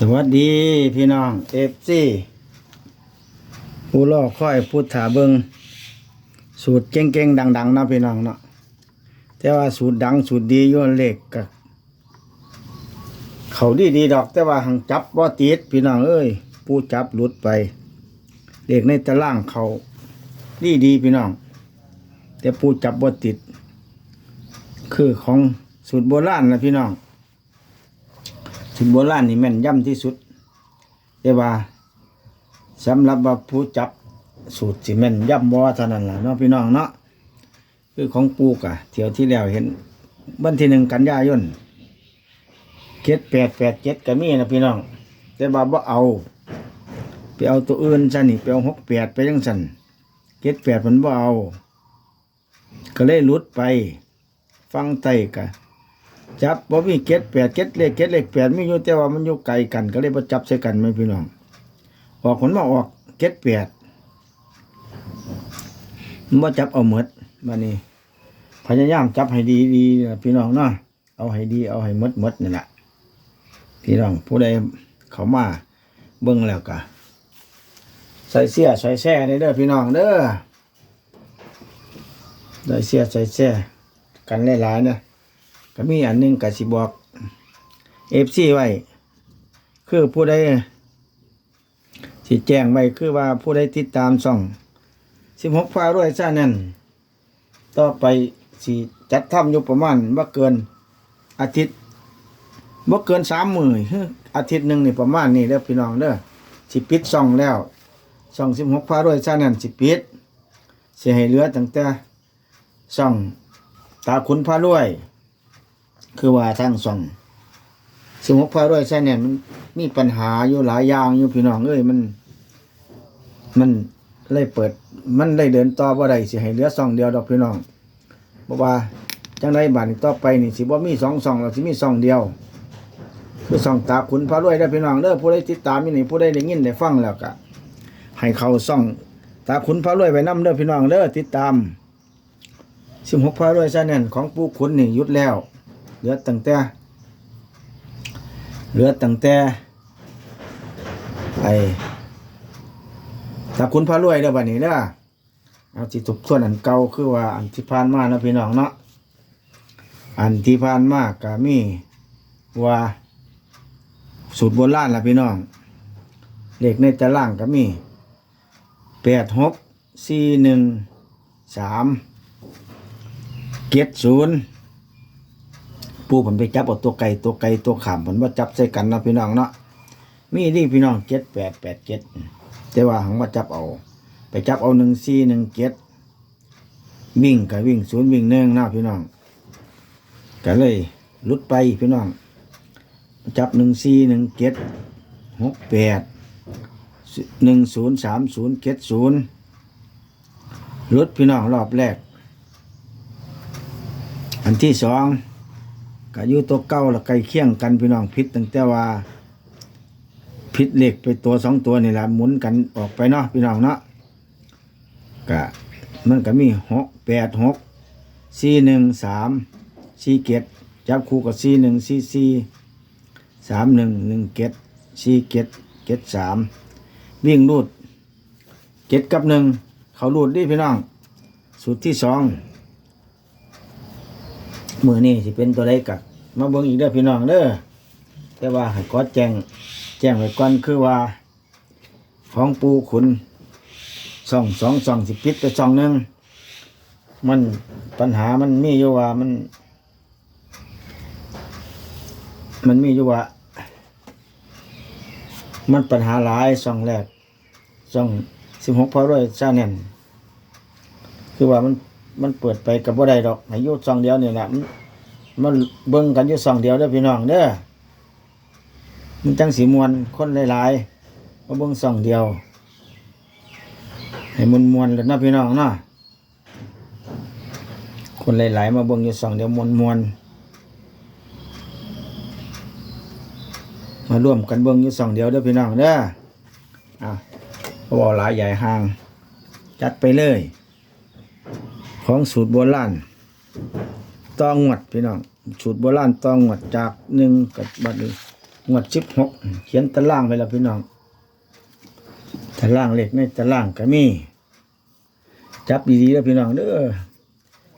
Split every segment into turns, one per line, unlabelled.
สวัสดีพี่น้องเอฟซีผู้ล่อค่อยพูดถาเบิงสูตรเก่งๆดัง ๆ นะพี่น้องเนาะแต่ว่าสูตรดังสูตรดีอยู่เล็กกับเขาดีดีดอก แต่ว่าหังจับว่าติดพี่น้องเอ้ยผู้จับหลุดไปเล็กในตารางเขาดีดีพี่น้อง แต่ผู้จับว่าติด คือของสูตรโบราณนะพี่น้อง สูตรโบราณนี่แม่นย่ำที่สุดแต่ว่าสำหรับว่าผู้จับสูตรสิแม่นย่ำบ่เท่านั้นล่ะเนาะพี่น้องเนาะคือของปูกะเที่ยวที่แล้วเห็นวันที่หนึ่งกันยายนเจ็ดแปดแปดเจ็ดก็มีนะพี่น้อง แต่ว่าบ่เอา ไปเอาตัวอื่นซะนี่ไปเอาหกแปดไปยังสันเจ็ดแปดมันบ่เอา ก็เลยลุดไป ฟังไตกะ จับบ่มีเก็ดแปดเก็ดเลขเก็ดเลขแปดมีอยู่แต่ว่ามันอยู่ไกลกัน ก็เลยบ่จับใส่กันไหมพี่น้อง ออกผลมาออกเก็ดแปดมันบ่จับเอาหมดมานี่พยายามจับให้ดีดีพี่น้องเนาะเอาให้ดีเอาให้มดมดนี่แหละพี่น้องผู้ใดเขามาเบิ่งแล้วก็ใส่เสียใส่แซ่ในเด้อพี่น้องเด้อใส่เสียใส่แซ่กันหลายๆนะ ก็มีอันหนึงก็สิบอกเอฟซีไว้ คือผู้ใดสิแจ้งไว้คือว่าผู้ใดติดตามช่องสิบหกฟ้ารวยซ่านั่นต่อไปสิจัดทำอยู่ประมาณว่าเกินอาทิตย์บ่เกินสามหมื่ออาทิตย์หนึ่งนี่ประมาณนี้เด้อพี่น้องเด้อสิปิดช่องแล้วช่องสิบหกฟ้ารวยซ่านั่นสิปิดสิให้เหลือตั้งแต่ช่องตาขุนพารวย คือว่าทางสองสมุกพาด้วยใช่เนี่ยมันมีปัญหาอยู่หลายอย่างอยู่พี่น้องเอ้ยมัน มันเลยเปิด มันเลยเดินต่อบ่ได้สิให้เหลือซองเดียวดอกพี่น้องบอกว่าจังไดบัดนี้ต่อไปนี่สิบ่มีสองซองแล้วสิมีซองเดียว คือซองตาขุนพาด้วยเด้พี่น้องเด้อผู้ใดติดตามยี่นี่ผู้ใดได้ยินได้ฟังแล้วก็ให้เขาซ่อง ตาขุนพาด้วยไปนํเด้อพี่น้องเด้อติดตามสิบหกพาด้วยใช่เนี่ยของปู่ขุนนี่ยุดแล้ว เหลือตั้งแต่ เหลือตั้งแต่ไอ้ถ้าคุณพระรวยเด้อบัดนี้เด้อเอาสิทบทวนอันเก่าคือว่าอันที่ผ่านมานะพี่น้องเนาะอันที่ผ่านมาก็มีว่า สูตรโบราณล่ะพี่น้องเลขในตารางก็มีแปดหกสี่หนึ่งสามเจ็ดศูนย์ ปูผมไปจับเอาตัวไก่ตัวไก่ตัวขามผมว่าจับใส่กันนะพี่น้องเนาะมีนี่พี่น้องเจ็ดแปดแปดเจ็ดแต่ว่าหังว่าจับเอา ไปจับเอาหนึ่งสี่หนึ่งเจ็ดวิ่งกับวิ่งศูนย์วิ่งหนึ่งนะพี่น้องก็เลยลุดไปพี่น้อง จับหนึ่งสี่หนึ่งเจ็ดหกแปดหนึ่งศูนย์สามศูนย์เจ็ดศูนย์ลุดพี่น้องรอบแรก อันที่สอง ก็อยู่ตัวเก้าแล้วใกล้เคียงกันพี่น้องพิษตั้งแต่ว่าพิษเหล็กไปตัวสองตัวนี่แหละหมุนกันออกไปเนาะพี่น้องเนาะก็มันก็มีหกแปดหกสี่หนึ่งสามสี่เกตจับคู่กับสี่หนึ่งสี่สี่สามหนึ่งหนึ่งเกตสี่เกตเกตสามวิ่งรูดเกตกับหนึ่งเขารูดดิพี่น้องสูตรที่สอง มือนี่สิเป็นตัวใดกับมาเบิ่งอีกเด้อพี่น้องเด้อแต่ว่าให้กอแจ้งแจ้งไว้ก่อนคือว่า ของปูขุนสองสองสองสิปิดไปสองหนึ่งมันปัญหามันมีอยู่ว่ามัน มันมีอยู่ว่ามันปัญหาหลายสองแรกสองสิบหกพอด้วยชาแนนคือว่ามัน มันเปิดไปกับบ่ได้ดอกให้อยู่ซองเดียวนี่แหละมันมันเบิ่งกันอยู่ซองเดียวเด้อพี่น้องเด้อมันจังสีมวนคนหลายๆมาเบิ่งซองเดียว ให้มวนมวนๆเลยนะพี่น้องเนาะคนหลายๆมาเบิ่งอยู่ซองเดียวมวนมวนๆมาร่วมกันเบิ่งอยู่ซองเดียวเด้อพี่น้องเด้ออะเขาบอกหลายใหญ่ห่าง จัดไปเลย ของสูตรโบราณต้องงวดพี่น้องสูตรโบราณต้องงวดจากหนึ่งกับบัดนี้งวดสิบหกเขียนตารางไว้แล้วพี่น้องตารางเลขในตารางก็มี จับดีๆแล้วพี่น้องเด้อ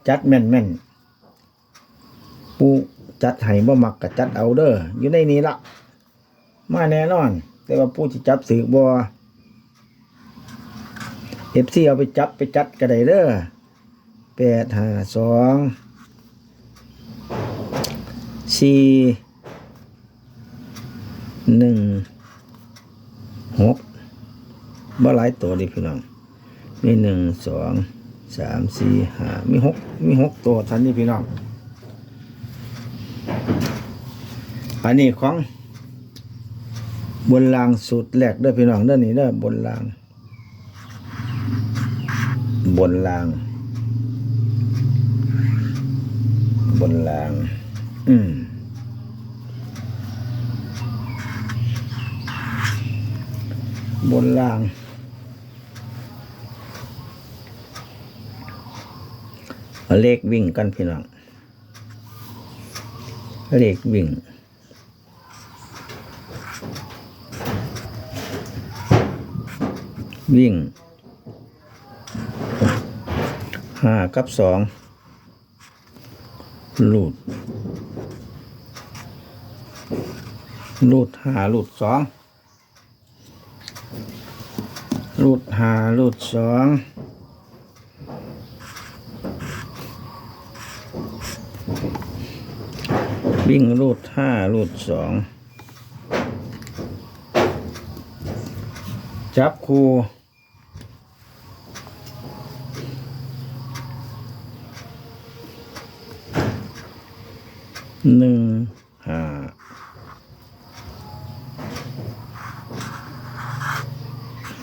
จัดแม่นแม่นๆปูจัดให้บ่มักก็จัดเอาเด้ออยู่ในนี้ละมาแน่นอน แต่ว่าผู้ที่จับสือบ่เอฟซีเอาไปจับไปจัดก็ได้เด้อ แปดห้าสองสี่หนึ่งหกบ่หลายตัวเดิพี่น้อง มีหนึ่งสองสามสี่ห้ามีหกมีหกตัวทันนี่พี่น้อง อันนี้ของ บนรางสุดแหลกด้อพี่น้องด้อนี่เด้อบนราง บนราง บนราง อืมบนรางเอาเลขวิ่งกันพี่น้อง เลขวิ่ง วิ่งห้ากับสอง ลูดลูดห้าลูดสองลูดห้าลูดสองวิ่งรูดห้ารูดสองจับคูหนึ่งห้า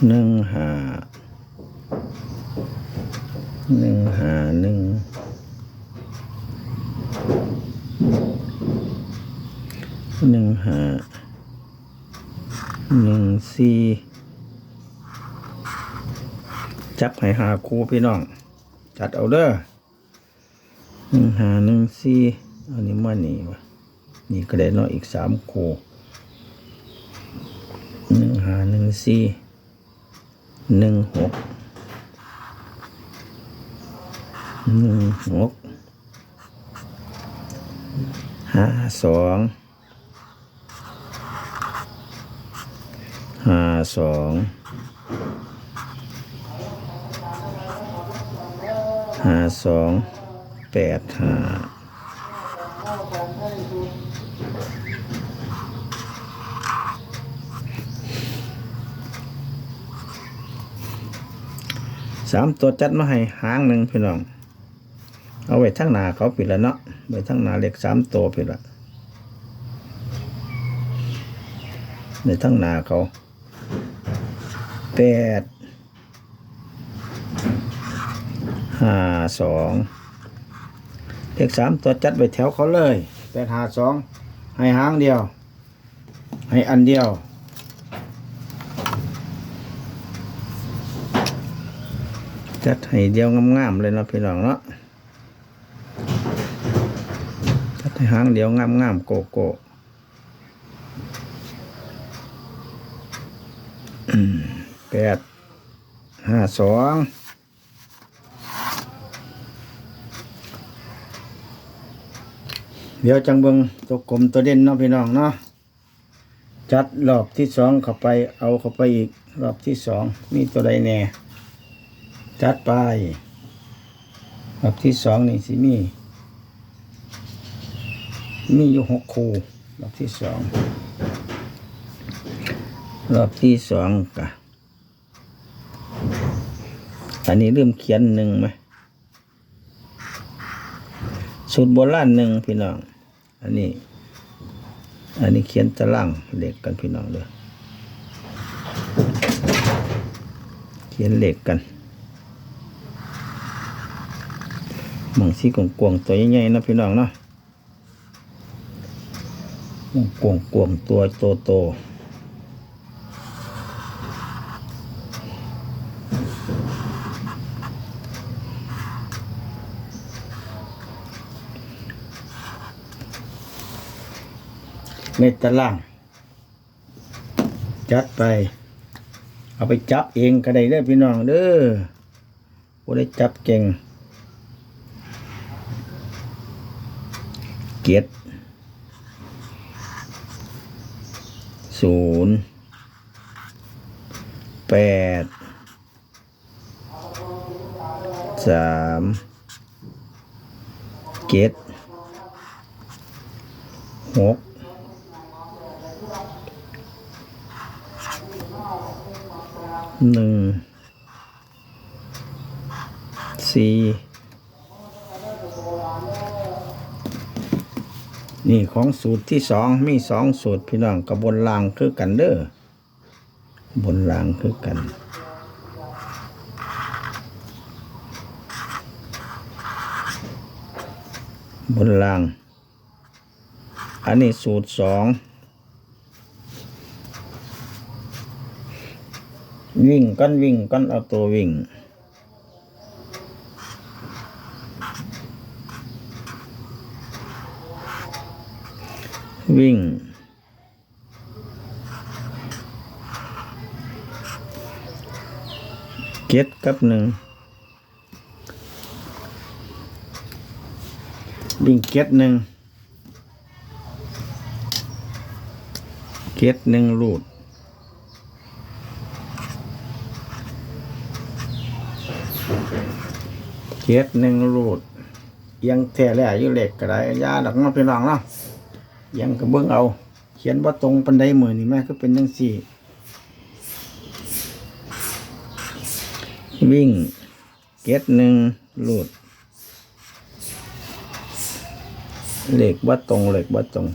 หนึ่งห้าหนึ่ง หนึ่งหนึ่งหาหนึ่งสี่จับให้หาครูพี่น้อง จัดเอาเด้อหนึ่งหาหนึ่งสี่อันนี้มานี่วะนี่ก็ได้เนาะอีกสามครูหนึ่งหาหนึ่งสี่หนึ่งหก หนึ่งหกห้าสองห้าสองห้าสองแปดห้าสามตัวจัดมาให้หางหนึ่งพี่น้อง เอาไว้ทั้งหนาเขาปิดแล้วเนาะไว้ทั้งหนาเล็กสามตัวปิดละในทั้งหนาเขาแปดห้าสองเลขสามตัวจัดไว้แถวเขาเลยแปดห้าสองให้หางเดียว ให้อันเดียวจัดให้เดียวงามๆเลยเนาะพี่น้องเนาะจัดใหางเดียวงามๆโกโก้แปดห้าสองเดี๋ยวจังเบิงตัวกลมตัวเด่นเนาะพี่น้องเนาะจัดรอบที่สองเข้าไปเอาเข้าไปอีก รอบที่สองมีตัวใดแน่ จัดไป รอบที่สองนี่สิมี มีอยู่หกคูรอบที่สองรอบที่สองกะอันนี้เริ่มเขียนหนึ่งไหมสูตรโบราณหนึ่งพี่น้อง อันนี้ อันนี้เขียนตารางเหล็กกันพี่น้องเลยเขียนเหล็กกันมองสีกวงๆตัวใหญ่ๆนะพี่น้องเนาะ กวงกวงๆตัวโตๆในตาราง จัดไป เอาไปจับเองก็ได้เด้อพี่น้องเด้อผู้ได้จับเก่งเกียรติ ศูนย์แปดสามเจ็ดหกหนึ่งสี่ นี่ของสูตรที่สองมีสองสูตรพี่น้องกับบนรางคือกันเด้อบนรางคือกันบนราง อันนี้สูตรสองวิ่งก้อนวิ่งก้อนเอาตัววิ่ง วิ่ง เก็ดกับหนึ่งวิ่งเก็ดหนึ่งเก็ดหนึ่งรูดเก็ดหนึ่งรูดยังแท้แล้วอยู่เหล็กก็ได้ยาดอกเน้องพี่น้องเนาะ ยังก็เบิ่งเอา เขียนว่าตรงปันไดมือนี่แม่ก็เป็นจังสี่ วิ่ง เก็ดหนึ่งรูดเหล็กว่าตรงเหล็กว่าตรง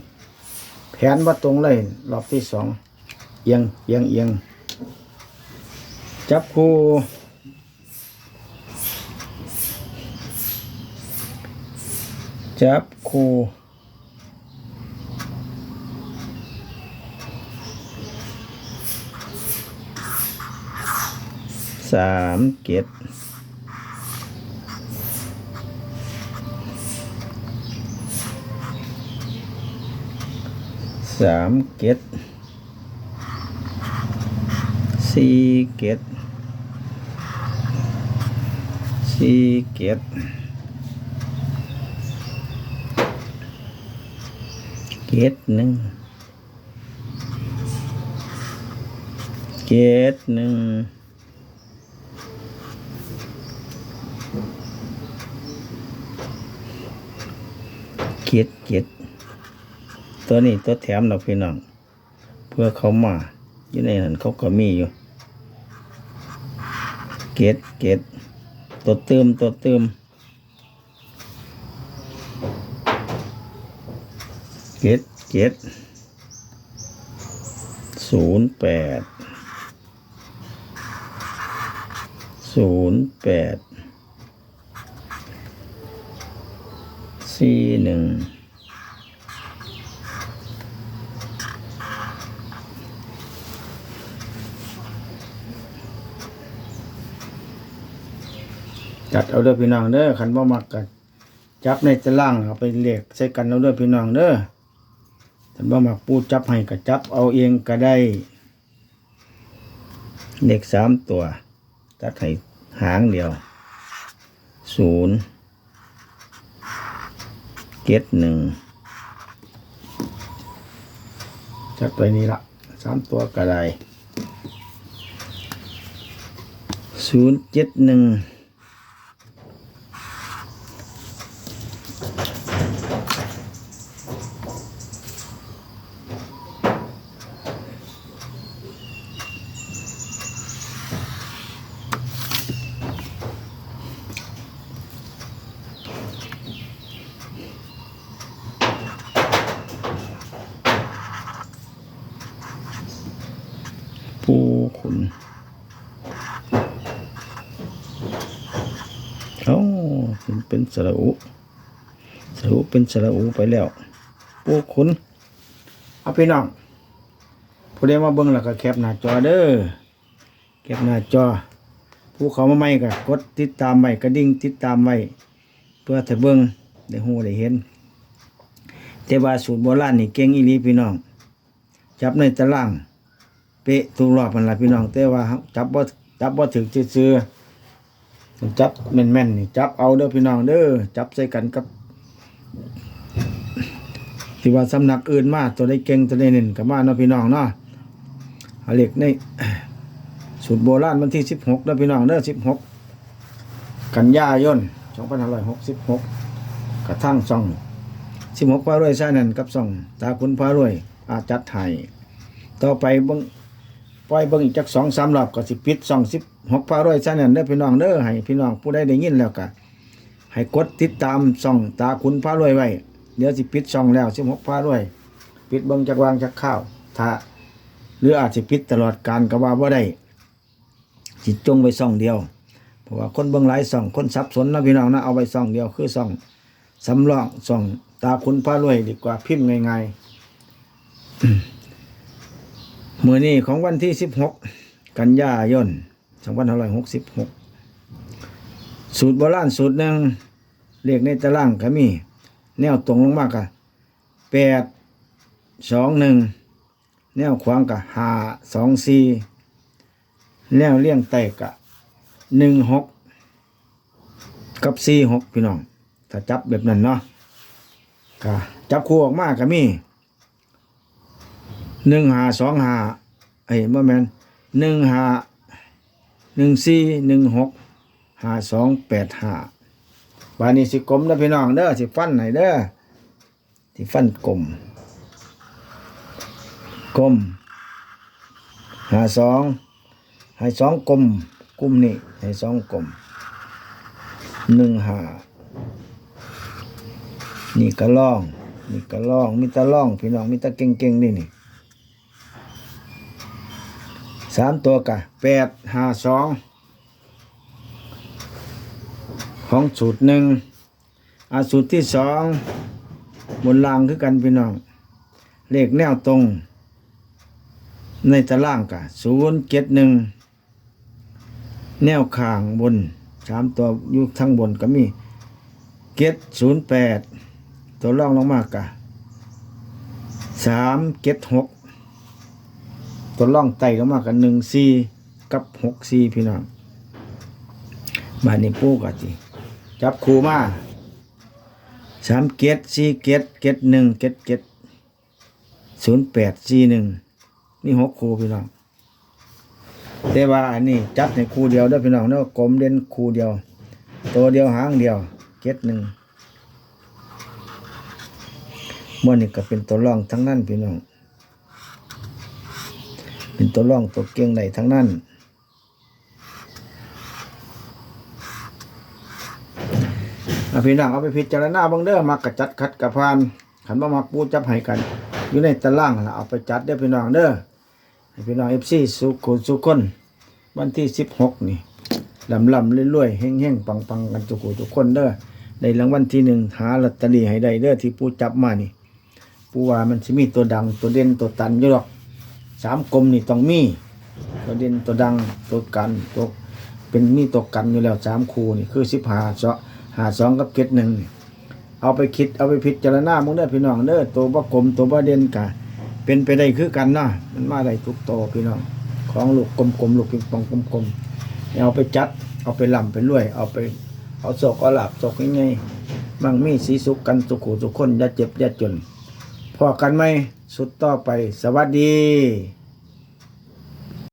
แผนว่าตรงเลย รอบที่สองเอียงเอียงเอียงจับคู่จับคู่ สามเก็ดสามเกตสี่เกตสี่เกตเกตหนึ่งเกตหนึ่ง เกตเกตตัวนี้ตัวแถมดอกพี่น้องเพื่อเขามาอยู่ในนั้นเขาก็มีอยู่ เกตเกตตัวเติมตัวเติมเกตเกตศูนย์แปดศูนย์แปด สี่หนึ่งจัดเอาเด้อพี่น้องเด้อขันบ่มักกันจับในตารางเอาไปเลขใส่กันเอาเด้อพี่น้องเด้อขันบ่มักปูจับให้ก็จับเอาเองก็ได้เลขสามตัวจัดให้หางเดียวศูนย์ เจ็ดหนึ่งจัดไปนี้ละสามตัวกระไดศูนย์เจ็ดหนึ่ง ปูขุนเอ้ามัน เป็นสระอุสระอุเป็นสระอุไปแล้วปูขุนเอาพี่น้องผู้ใดมาเบิ่งแล้วก็แคปหน้าจอเด้อแคปหน้าจอ ผู้เขามาใหม่ก็กดติดตามไว้กระดิ่งติดตามไว้เพื่อถ้าเบิ่งได้ฮู้ได้เห็นแต่ว่าสูตรโบราณนี่เก่งอีหลีพี่น้อง จับในตารางเป๊ะทุกรอบมันละพี่น้อง แต่ว่าจับบ่จับบ่ถึงซื่อ จับแม่นๆนี่จับเอาเด้อพี่น้องเด้อจับใส่กันกับที่ว่าสำนักอื่นมาตัวได้เก่งตัวได้เน่นกับมาเนาะพี่น้องเนาะเอาเล็กในสูตรโบราณวันที่สิบหกเด้อพี่น้องเด้อสิบหกกันยายนสองพันห้าร้อยหกสิบหกกระทั่งซ่องสิบหกพารวยใช่นั่นกับซ่องตาคุณพารวยอาจัดไทยต่อไปบิ่ง ปล่อยเบิ่งอีกจักสองสามรอบก็สิปิดซ่องสิบหกพารวยใช่นั่นเด้อพี่น้องเด้อให้พี่น้องผู้ใดได้ยินแล้วก็ให้กดติดตามซ่องตาคุณพารวยไว้เดี๋ยวสิปิดช่องแล้วสิบหกพาด้วย ปิดเบิ่งจักวางจักข้าวถ้าหรืออาจสิปิดตลอดการก็ว่าบ่าได้สิตจงไว้ช่องเดียว เพราะว่าคนเบิ่งหลายช่อง คนสับสนนะพี่น้องนะเอาไว้ช่องเดียวคือช่องสำรองช่องตาคุณพารวยดีกว่าพิมพ์ง่ายๆ มื้อนี้ของวันที่ 16 กันยายน2566 สูตรโบราณสูตรหนึ่งเรียกในตารางก็มี แนวตรงลงมากกะแปดสองหนึ่งแนวขวางกะหาสองสี่แนวเลี่ยงไตกะหนึ่งหกกับสี่หกพี่น้อง ถ้าจับแบบนั้นเนาะกะจับคู่ออกมากะมี หนึ่งหาสองหาไอ้บ่แมนหนึ่งหาหนึ่งสี่หนึ่งหกหาสองแปดหาบานี้สิกลมเด้อพี่น้องเด้อสิฟันให้เด้อสิฟันกลมกลมหาสองห้สองกลมกลุ่มนี่ห้สองกลมหนึ่งหานี่กระล่อง นี่กระล่อง มีตะล่อง พี่น้องมีตะเก่งเก่งๆนี่นี่ สามตัวกะแปดห้าสองของสูตรหนึ่งอาสูตรที่สองบนล่างคือกันพี่น้อง เลขแนวตรง ในตารางกะศูนย์เจ็ดหนึ่งแนวข้างบนสามตัวอยู่ทั้งบนก็มีเจ็ดศูนย์แปดตัวล่องลงมากกะสามเจ็ดหก ตัวล่องไต่ลงมากันหนึ่งสี่กับหกสี่พี่น้องบานนี้ปูกะจิจับคูมาสามเกตสี่เกตเกตหนึ่งเกตเกตศูนย์แปดสี่หนึ่งนี่หกคูพี่น้องแต่ว่าอันนี้จับในคูเดียวด้อพี่น้องเนาะกลมเด่นคูเดียว ตัวเดียวหางเดียวเกตหนึ่งมื่อนี้ก็เป็นตัวร่องทั้งนั้นพี่น้อง เป็นตัวร่องตัวเก่งในทั้งนั้นอะพี่น้องเอาไปพิจารณาบังเด้อมักกะจัดคัดกระพานขันบ่มักปูจับให้กัน อยู่ในตารางนะเอาไปจัดเด้อพี่น้องเด้อพี่น้อง FC สุขสุขคนวันที่16นี่ลำลำๆรวยๆเฮงๆปังๆกันทุกคนทุกคนเด้อในรางวัลที่หนึ่งหาลอตเตอรี่ให้ได้เด้อที่ปูจับมานี่ปูว่ามันสิมีตัวดังตัวเด่นตัวตันอยู่หรอก สามกลมนี่ต้องมีตัวเด่นตัวดังตัวกันตัวเป็นมีตัวกันอยู่แล้วสามคูนี่คือสิบหาเจาะหาสองกับเกตหนึ่งเอาไปคิดเอาไปพิจารณามึงเด้พี่น้องเด้อตัวบ่กลมตัวบ่เด่นกะเป็นไปได้คือกันเนาะมันมาได้ทุกโตพี่น้องของลูกกลมๆลูกปิงปองกลมๆเอาไปจัดเอาไปลำไปรวย เอาไปเอาโศกเอาหลับโศกง่ายๆมั่งมีสีสุขกันสุขุทุกคนอย่าเจ็บอย่าจน พอกันไหมสุดต่อไป สวัสดี